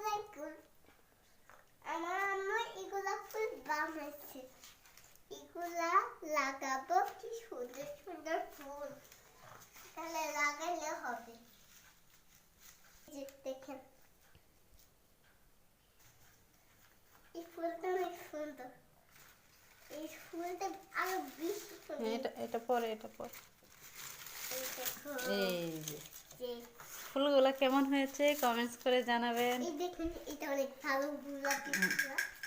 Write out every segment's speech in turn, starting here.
আলাইকুম আমার আম্মু এগুলা ফুল বানাচ্ছে এগুলা লাগাবো কি সুন্দর সুন্দর ফুল তাহলে লাগালে হবে এই দেখেন এই ফুলটা অনেক সুন্দর এই ফুলটা আরও বেশি এটা এটা পরে এটা পরে এই যে ফুলগুলা কেমন হয়েছে কমেন্টস করে জানাবেন। দেখুন এটা অনেক ভালো গোলাপি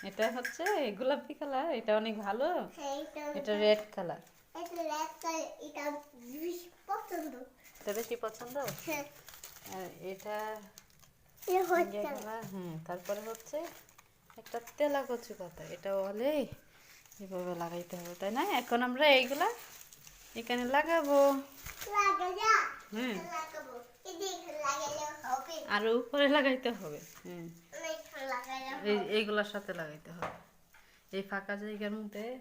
এটা হচ্ছে গোলাপি কালার এটা অনেক ভালো। হ্যাঁ এটা রেড কালার এটা রেড কালার এটা বেশি পছন্দ। এটা বেশি পছন্দ? হ্যাঁ। আর এটা হুম তারপরে হচ্ছে একটা তেলা কচু পাতা এটা হলে এভাবে লাগাইতে হবে তাই না? এখন আমরা এইগুলা এখানে লাগাবো। হুম। লাগালে হবে। আর উপরে লাগাইতে হবে। হুম। এই এইগুলার সাথে লাগাইতে হবে। এই ফাঁকা জায়গার মধ্যে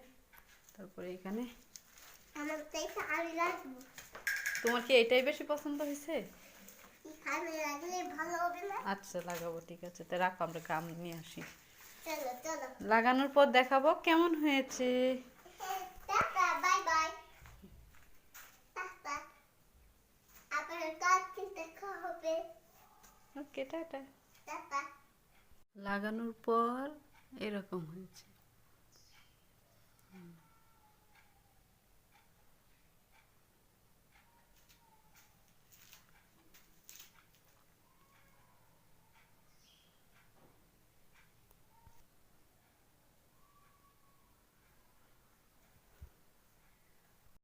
তারপরে এখানে। তোমার কি এটাই বেশি পছন্দ হয়েছে? এখানে লাগলে ভালো হবে না? আচ্ছা লাগাবো ঠিক আছে। তো রাখো আমরা কাম নিয়ে আসি। চলো চলো। লাগানোর পর দেখাবো কেমন হয়েছে। দেখা হবে। ওকে টাটা লাগানোর পর এরকম হয়েছে।